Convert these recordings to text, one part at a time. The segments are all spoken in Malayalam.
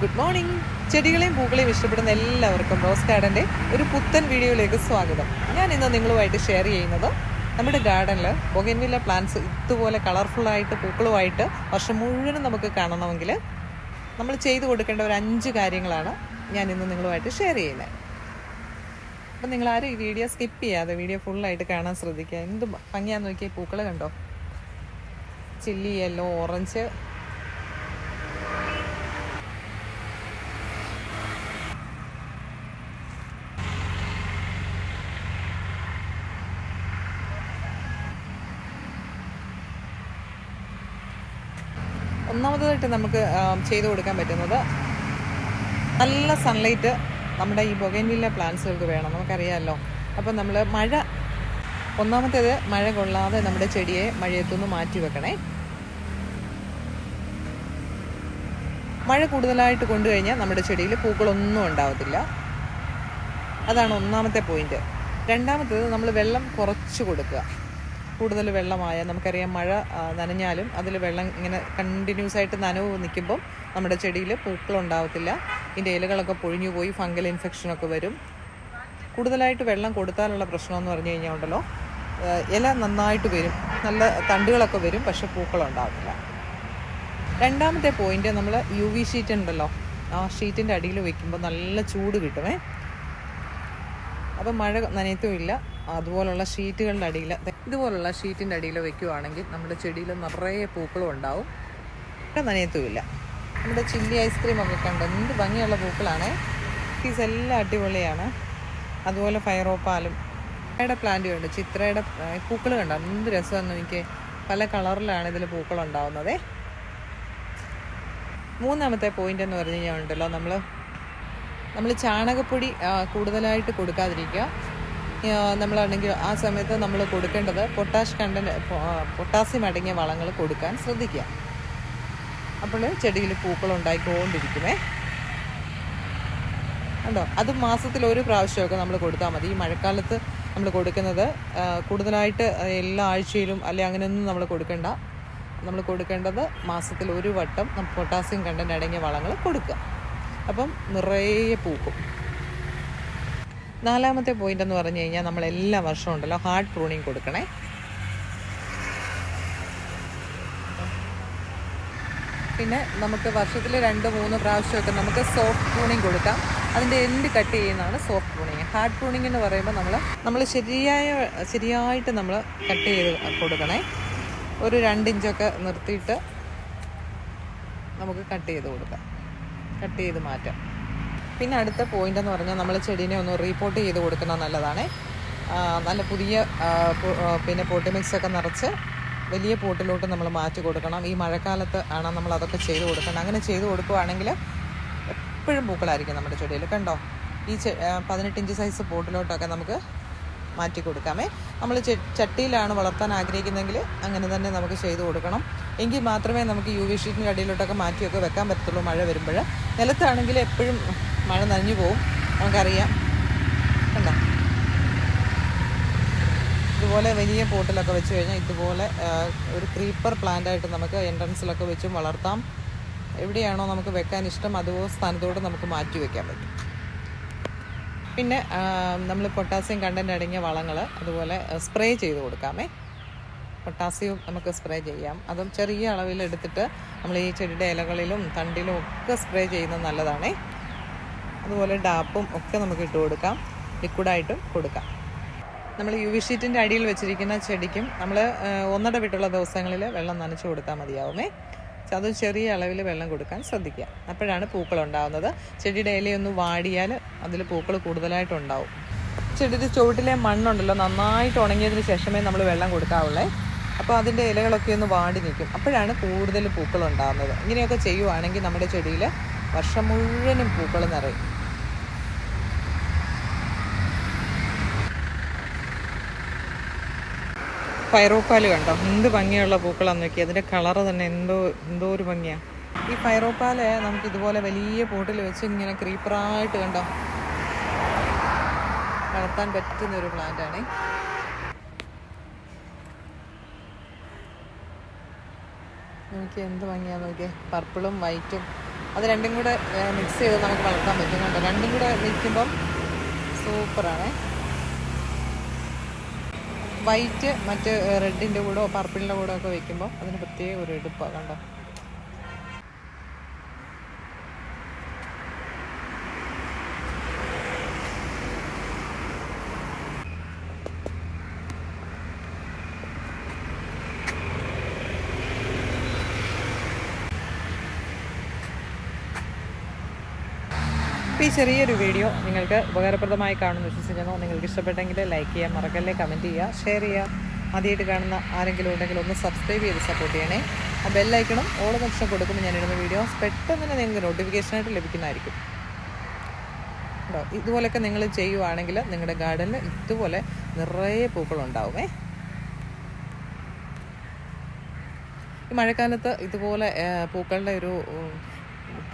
ഗുഡ് മോർണിംഗ് ചെടികളെയും പൂക്കളെയും ഇഷ്ടപ്പെടുന്ന എല്ലാവർക്കും റോസ് ഗാർഡന്റെ ഒരു പുത്തൻ വീഡിയോയിലേക്ക് സ്വാഗതം. ഞാൻ ഇന്ന് നിങ്ങളുമായിട്ട് ഷെയർ ചെയ്യുന്നത് നമ്മുടെ ഗാർഡനിൽ ബൊഗൻവില്ല പ്ലാന്റ്സ് ഇതുപോലെ കളർഫുള്ളായിട്ട് പൂക്കളുമായിട്ട് വർഷം മുഴുവനും നമുക്ക് കാണണമെങ്കിൽ നമ്മൾ ചെയ്തു കൊടുക്കേണ്ട ഒരു അഞ്ച് കാര്യങ്ങളാണ് ഞാൻ ഇന്ന് നിങ്ങളുമായിട്ട് ഷെയർ ചെയ്യുന്നത്. അപ്പം നിങ്ങൾ ആരും ഈ വീഡിയോ സ്കിപ്പ് ചെയ്യാതെ വീഡിയോ ഫുള്ളായിട്ട് കാണാൻ ശ്രദ്ധിക്കുക. എന്ത് ഭംഗിയാന്ന് നോക്കിയാൽ പൂക്കൾ കണ്ടോ? ചില്ലി യെല്ലോ ഓറഞ്ച് ഒന്നാമതായിട്ട് നമുക്ക് ചെയ്ത് കൊടുക്കാൻ പറ്റുന്നത് നല്ല സൺലൈറ്റ് നമ്മുടെ ഈ ബൊഗൈൻവില്ല പ്ലാന്റ്സുകൾക്ക് വേണം. നമുക്കറിയാമല്ലോ അപ്പം നമ്മൾ മഴ ഒന്നാമത്തേത് മഴ കൊള്ളാതെ നമ്മുടെ ചെടിയെ മഴയത്തുനിന്ന് മാറ്റി വെക്കണേ. മഴ കൂടുതലായിട്ട് കൊണ്ടുകഴിഞ്ഞാൽ നമ്മുടെ ചെടിയിൽ പൂക്കളൊന്നും ഉണ്ടാവത്തില്ല. അതാണ് ഒന്നാമത്തെ പോയിന്റ് രണ്ടാമത്തേത് നമ്മൾ വെള്ളം കുറച്ച് കൊടുക്കുക. കൂടുതൽ വെള്ളമായ നമുക്കറിയാം മഴ നനഞ്ഞാലും അതിൽ വെള്ളം ഇങ്ങനെ കണ്ടിന്യൂസ് ആയിട്ട് നനവ് നിൽക്കുമ്പം നമ്മുടെ ചെടിയിൽ പൂക്കളുണ്ടാവത്തില്ല. ഇതിന്റെ ഇലകളൊക്കെ പൊഴിഞ്ഞു പോയി ഫംഗൽ ഇൻഫെക്ഷനൊക്കെ വരും. കൂടുതലായിട്ട് വെള്ളം കൊടുത്താലുള്ള പ്രശ്നമെന്ന് പറഞ്ഞു കഴിഞ്ഞാൽ ഉണ്ടല്ലോ ഇല നന്നായിട്ട് വരും. നല്ല തണ്ടുകളൊക്കെ വരും പക്ഷെ പൂക്കളുണ്ടാവില്ല രണ്ടാമത്തെ പോയിന്റ് നമ്മൾ യു വി ഷീറ്റ് ഉണ്ടല്ലോ ആ ഷീറ്റിന്റെ അടിയിൽ വയ്ക്കുമ്പോൾ നല്ല ചൂട് കിട്ടുമേ. അപ്പം മഴ നനയത്തുമില്ല. അതുപോലുള്ള ഷീറ്റുകളുടെ അടിയിൽ ഇതുപോലുള്ള ഷീറ്റിന്റെ അടിയിൽ വെക്കുവാണെങ്കിൽ നമ്മുടെ ചെടിയിൽ നിറയെ പൂക്കളും ഉണ്ടാവും. നനയത്തുമില്ല. നമ്മുടെ ചില്ലി ഐസ്ക്രീം ഒക്കെ കണ്ട്? എന്ത് ഭംഗിയുള്ള പൂക്കളാണ്. പീസ് എല്ലാം അടിപൊളിയാണ്. അതുപോലെ ഫയറോപ്പാലും ചിത്രയുടെ പ്ലാന്റ് കണ്ട്? ചിത്രയുടെ പൂക്കൾ കണ്ടോ? എന്ത് രസമെന്ന് എനിക്ക്. പല കളറിലാണ് ഇതിൽ പൂക്കൾ ഉണ്ടാവുന്നത് മൂന്നാമത്തെ പോയിന്റ് എന്ന് പറഞ്ഞു കഴിഞ്ഞാൽ ഉണ്ടല്ലോ നമ്മൾ നമ്മൾ ചാണകപ്പൊടി കൂടുതലായിട്ട് കൊടുക്കാതിരിക്കുക. നമ്മളാണെങ്കിൽ ആ സമയത്ത് നമ്മൾ കൊടുക്കേണ്ടത് പൊട്ടാഷ് കണ്ടന്റ് പൊട്ടാസ്യം അടങ്ങിയ വളങ്ങൾ കൊടുക്കാൻ ശ്രദ്ധിക്കുക. അപ്പോൾ ചെടിയിൽ പൂക്കൾ ഉണ്ടായിക്കൊണ്ടിരിക്കുമേ. ഉണ്ടോ അത് മാസത്തിൽ ഒരു പ്രാവശ്യമൊക്കെ നമ്മൾ കൊടുത്താൽ മതി. ഈ മഴക്കാലത്ത് നമ്മൾ കൊടുക്കുന്നത് കൂടുതലായിട്ട് എല്ലാ ആഴ്ചയിലും അല്ലെ അങ്ങനെയൊന്നും നമ്മൾ കൊടുക്കേണ്ട. നമ്മൾ കൊടുക്കേണ്ടത് മാസത്തിൽ ഒരു വട്ടം പൊട്ടാസ്യം കണ്ടന്റ് അടങ്ങിയ വളങ്ങൾ കൊടുക്കുക. അപ്പം നിറയെ പൂക്കും. നാലാമത്തെ പോയിന്റ് എന്ന് പറഞ്ഞു കഴിഞ്ഞാൽ നമ്മൾ എല്ലാ വർഷവും ഉണ്ടല്ലോ ഹാർഡ് പ്രൂണിങ് കൊടുക്കണേ. പിന്നെ നമുക്ക് വർഷത്തിൽ രണ്ട് മൂന്ന് പ്രാവശ്യമൊക്കെ നമുക്ക് സോഫ്റ്റ് പ്രൂണിങ് കൊടുക്കാം. അതിന്റെ എൻഡ് കട്ട് ചെയ്യുന്നതാണ് സോഫ്റ്റ് പ്രൂണിങ് ഹാർഡ് പ്രൂണിങ് എന്ന് പറയുമ്പോൾ നമ്മൾ നമ്മൾ ശരിയായ ശരിയായിട്ട് നമ്മൾ കട്ട് ചെയ്ത് കൊടുക്കണേ. ഒരു രണ്ട് ഇഞ്ചൊക്കെ നിർത്തിയിട്ട് നമുക്ക് കട്ട് ചെയ്ത് കൊടുക്കാം. കട്ട് ചെയ്ത് മാറ്റാം. പിന്നെ അടുത്ത പോയിന്റ് എന്ന് പറഞ്ഞാൽ നമ്മൾ ചെടീനെ ഒന്ന് റീപോർട്ട് ചെയ്ത് കൊടുക്കുന്നത് നല്ലതാണ്. നല്ല പുതിയ പിന്നെ പോട്ടി മിക്സ് ഒക്കെ നിറച്ച് വലിയ പോട്ടിലോട്ട് നമ്മൾ മാറ്റി കൊടുക്കണം. ഈ മഴക്കാലത്ത് ആണ് നമ്മൾ അതൊക്കെ ചെയ്ത് കൊടുക്കണം അങ്ങനെ ചെയ്ത് കൊടുക്കുകയാണെങ്കിൽ എപ്പോഴും പൂക്കളായിരിക്കും നമ്മുടെ ചെടിയിൽ. കണ്ടോ? ഈ പതിനെട്ട് ഇഞ്ച് സൈസ് പോട്ടിലോട്ടൊക്കെ നമുക്ക് മാറ്റി കൊടുക്കാമേ. നമ്മൾ ചട്ടിയിലാണ് വളർത്താൻ ആഗ്രഹിക്കുന്നതെങ്കിൽ അങ്ങനെ തന്നെ നമുക്ക് ചെയ്തു കൊടുക്കണം. എങ്കിൽ മാത്രമേ നമുക്ക് യു വി ഷീറ്റിന്റെ അടിയിലോട്ടൊക്കെ മാറ്റിയൊക്കെ വെക്കാൻ പറ്റത്തുള്ളൂ മഴ വരുമ്പോൾ നിലത്താണെങ്കിൽ എപ്പോഴും മഴ നനഞ്ഞു പോവും. നമുക്കറിയാം. കണ്ടോ? ഇതുപോലെ വലിയ പോട്ടിലൊക്കെ വെച്ച് കഴിഞ്ഞാൽ ഇതുപോലെ ഒരു ക്രീപ്പർ പ്ലാന്റായിട്ട് നമുക്ക് എൻട്രൻസിലൊക്കെ വെച്ചും വളർത്താം. എവിടെയാണോ നമുക്ക് വെക്കാൻ ഇഷ്ടം അതുപോലെ സ്ഥാനത്തോട് നമുക്ക് മാറ്റി വെക്കാൻ പറ്റും. പിന്നെ നമ്മൾ പൊട്ടാസ്യം കണ്ടന്റ് അടങ്ങിയ വളങ്ങൾ അതുപോലെ സ്പ്രേ ചെയ്ത് കൊടുക്കാമേ. പൊട്ടാസ്യവും നമുക്ക് സ്പ്രേ ചെയ്യാം. അതും ചെറിയ അളവിൽ എടുത്തിട്ട് നമ്മൾ ഈ ചെടിയുടെ ഇലകളിലും തണ്ടിലും ഒക്കെ സ്പ്രേ ചെയ്യുന്നത് നല്ലതാണേ. അതുപോലെ ഡാപ്പും ഒക്കെ നമുക്ക് ഇട്ട് കൊടുക്കാം. ലിക്വിഡായിട്ടും കൊടുക്കാം. നമ്മൾ യു വി ഷീറ്റിന്റെ അടിയിൽ വെച്ചിരിക്കുന്ന ചെടിക്കും നമ്മൾ ഒന്നട വിട്ടുള്ള ദിവസങ്ങളിൽ വെള്ളം നനച്ച് കൊടുത്താൽ മതിയാവുമേ. അത് ചെറിയ അളവിൽ വെള്ളം കൊടുക്കാൻ ശ്രദ്ധിക്കുക. അപ്പോഴാണ് പൂക്കൾ ഉണ്ടാകുന്നത് ചെടിയുടെ ഇലയൊന്ന് വാടിയാൽ അതിൽ പൂക്കൾ കൂടുതലായിട്ടുണ്ടാവും ചെടിയുടെ ചുവട്ടിലെ മണ്ണുണ്ടല്ലോ നന്നായിട്ട് ഉണങ്ങിയതിന് ശേഷമേ നമ്മൾ വെള്ളം കൊടുക്കാവുള്ളേ. അപ്പോൾ അതിന്റെ ഇലകളൊക്കെ ഒന്ന് വാടി നിൽക്കും. അപ്പോഴാണ് കൂടുതൽ പൂക്കൾ ഉണ്ടാകുന്നത് ഇങ്ങനെയൊക്കെ ചെയ്യുവാണെങ്കിൽ നമ്മുടെ ചെടിയിൽ വർഷം മുഴുവനും പൂക്കൾ നിറയും. ഫൈറോപ്പാൽ കണ്ടോ? എന്ത് ഭംഗിയുള്ള പൂക്കളാന്ന് നോക്കി അതിന്റെ കളറ് തന്നെ എന്തോ എന്തോ ഒരു ഭംഗിയാ. ഈ ഫൈറോപ്പാൽ നമുക്ക് ഇതുപോലെ വലിയ പോട്ടിൽ വെച്ച് ഇങ്ങനെ ക്രീപ്പറായിട്ട് കണ്ടോ? വളർത്താൻ പറ്റുന്ന ഒരു പ്ലാന്റ് ആണ്. നോക്കി എന്ത് ഭംഗിയാന്ന് നോക്കിയേ. പർപ്പിളും വൈറ്റും അത് രണ്ടും കൂടെ മിക്സ് ചെയ്ത് നമുക്ക് വളർത്താൻ പറ്റും കണ്ടോ രണ്ടും കൂടെ നിൽക്കുമ്പം സൂപ്പറാണേ. വൈറ്റ് മറ്റ് റെഡിന്റെ കൂടെ പർപ്പിളിന്റെ കൂടെ ഒക്കെ വെക്കുമ്പോൾ അതിന് പ്രത്യേക ഒരു എടുപ്പാണ് കണ്ടോ. അപ്പോൾ ഈ ചെറിയൊരു വീഡിയോ നിങ്ങൾക്ക് ഉപകാരപ്രദമായി കാണുമെന്ന് വിശ്വസിക്കുന്നു. നിങ്ങൾക്ക് ഇഷ്ടപ്പെട്ടെങ്കിൽ ലൈക്ക് ചെയ്യാം മറക്കല്ലേ കമന്റ് ചെയ്യുക ഷെയർ ചെയ്യുക. ആദ്യമായിട്ട് കാണുന്ന ആരെങ്കിലും ഉണ്ടെങ്കിൽ ഒന്ന് സബ്സ്ക്രൈബ് ചെയ്ത് സപ്പോർട്ട് ചെയ്യണേ. ആ ബെല്ലൈക്കണം ഓൾ ഓപ്ഷൻ കൊടുക്കുമ്പോൾ ഞാനിടുന്ന വീഡിയോസ് പെട്ടെന്ന് തന്നെ നിങ്ങൾക്ക് നോട്ടിഫിക്കേഷനായിട്ട് ലഭിക്കുന്നതായിരിക്കും. കേട്ടോ ഇതുപോലെയൊക്കെ നിങ്ങൾ ചെയ്യുവാണെങ്കിൽ നിങ്ങളുടെ ഗാർഡനിൽ ഇതുപോലെ നിറയെ പൂക്കളുണ്ടാവുമേ ഈ മഴക്കാലത്ത് ഇതുപോലെ പൂക്കളുടെ ഒരു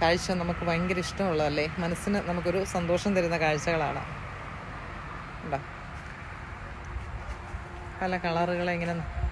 കാഴ്ച നമുക്ക് ഭയങ്കര ഇഷ്ടമുള്ളതല്ലേ മനസ്സിന് നമുക്കൊരു സന്തോഷം തരുന്ന കാഴ്ചകളാണ്. ഉണ്ടോ? പല കളറുകളെ ഇങ്ങനെ